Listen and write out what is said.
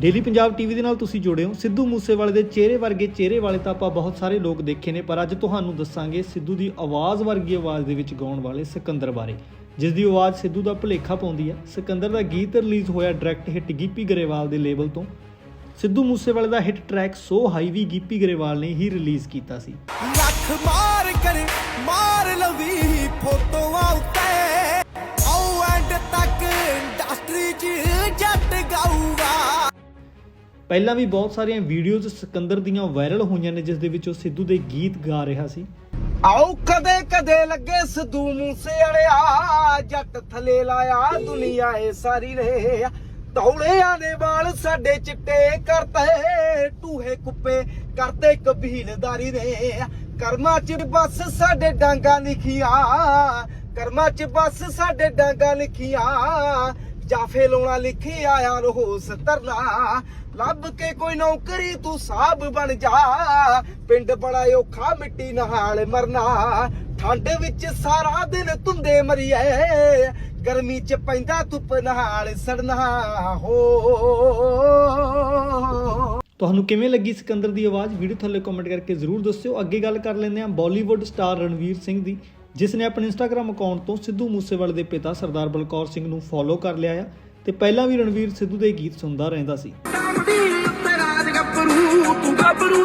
Daily Punjab TV ਦੇ ਨਾਲ ਤੁਸੀਂ ਜੁੜੇ ਹੋ। ਸਿੱਧੂ ਮੂਸੇਵਾਲੇ ਦੇ ਚਿਹਰੇ ਵਰਗੇ ਚਿਹਰੇ ਵਾਲੇ ਤਾਂ ਆਪਾਂ ਬਹੁਤ ਸਾਰੇ ਲੋਕ ਦੇਖੇ ਨੇ, ਪਰ ਅੱਜ ਤੁਹਾਨੂੰ ਦੱਸਾਂਗੇ ਸਿੱਧੂ ਦੀ ਆਵਾਜ਼ ਵਰਗੀ ਆਵਾਜ਼ ਦੇ ਵਿੱਚ ਗਾਉਣ ਵਾਲੇ ਸਿਕੰਦਰ ਬਾਰੇ। ਜਿਸ ਦੀ ਆਵਾਜ਼ ਸਿੱਧੂ ਦਾ ਭੁਲੇਖਾ ਪਾਉਂਦੀ ਹੈ ਸਿਕੰਦਰ ਦਾ ਗੀਤ ਰਿਲੀਜ਼ ਹੋਇਆ ਡਾਇਰੈਕਟ ਹਿੱਟ ਗਿੱਪੀ ਗਰੇਵਾਲ ਦੇ ਲੇਬਲ ਤੋਂ। ਸਿੱਧੂ ਮੂਸੇਵਾਲੇ ਦਾ ਹਿੱਟ ਟਰੈਕ ਸੋ ਹਾਈ ਵੀ ਗੀਪੀ ਗਰੇਵਾਲ ਨੇ ਹੀ ਰਿਲੀਜ਼ ਕੀਤਾ ਸੀ। ਲੱਖ ਮਾਰ ਕਰ, ਮਾਰ ਲਵੀ ਫੋਟੋਆਂ ਪਹਿਲਾਂ ਵੀ ਬਹੁਤ ਸਾਰੀਆਂ ਵੀਡੀਓਜ਼ ਸਿਕੰਦਰ ਦੀਆਂ ਵਾਇਰਲ ਹੋਈਆਂ ਨੇ, ਜਿਸ ਦੇ ਵਿੱਚ ਉਹ ਸਿੱਧੂ ਦੇ ਗੀਤ ਗਾ ਰਿਹਾ ਸੀ। ਆਉ ਕਦੇ ਕਦੇ ਲੱਗੇ ਸਦੂ ਮੂਸੇ ਵਾਲਿਆ, ਜੱਟ ਥਲੇ ਲਾਇਆ ਦੁਨੀਆ ਏ ਸਾਰੀ ਨੇ ਧੌਲਿਆਂ ਦੇ ਵਾਲ ਸਾਡੇ ਚਿੱਟੇ ਕਰਤੇ, ਟੂਹੇ ਕੁੱਪੇ ਕਰਦੇ ਕਬੀਲਦਾਰੀ ਦੇ। ਕਰਮਾ ਚ ਬਸ ਸਾਡੇ ਡਾਂਗਾ ਲਿਖੀਆਂ, ਕਰਮਾ ਚ ਬਸ ਸਾਡੇ ਡਾਂਗਾ ਲਿਖੀਆਂ ਜਾਫੇ ਲਾਉਣਾ ਲਿਖਿਆ ਆ ਰੋਸ ਤਰਨਾ ਲੱਭ ਕੇ ਕੋਈ ਨੌਕਰੀ ਤੂੰ ਸਾਬ ਬਣ ਜਾ। ਪਿੰਡ ਬੜਾ ਔਖਾ, ਮਿੱਟੀ ਨਾਲ ਮਰਨਾ। ਠੰਡ ਵਿੱਚ ਸਾਰਾ ਦਿਨ ਤੁੰਦੇ ਮਰੀਏ। ਗਰਮੀ ਚ ਪੈਂਦਾ ਧੁੱਪ ਨਾਲ ਸੜਨਾ। ਹੋ। ਤੁਹਾਨੂੰ ਕਿਵੇਂ ਲੱਗੀ ਸਿਕੰਦਰ ਦੀ ਆਵਾਜ਼? ਵੀਡੀਓ ਥੱਲੇ ਕਮੈਂਟ ਕਰਕੇ ਜ਼ਰੂਰ ਦੱਸਿਓ। ਅੱਗੇ ਗੱਲ ਕਰ ਲੈਂਦੇ ਹਾਂ ਬਾਲੀਵੁੱਡ ਸਟਾਰ ਰਣਵੀਰ ਸਿੰਘ ਦੀ। ਜਿਸ ਨੇ ਆਪਣੇ ਇੰਸਟਾਗ੍ਰam ਅਕਾਊਂਟ ਤੋਂ ਸਿੱਧੂ ਮੂਸੇਵਾਲੇ ਦੇ ਪਿਤਾ ਸਰਦਾਰ ਬਲਕੌਰ ਸਿੰਘ ਨੂੰ ਫੋਲੋ ਕਰ ਲਿਆ ਆ ਤੇ ਪਹਿਲਾਂ ਵੀ ਰਣਵੀਰ ਸਿੱਧੂ ਦੇ ਗੀਤ ਸੁਣਦਾ ਰਹਿੰਦਾ ਸੀ। ਤੂੰ ਗੱਭਰੂ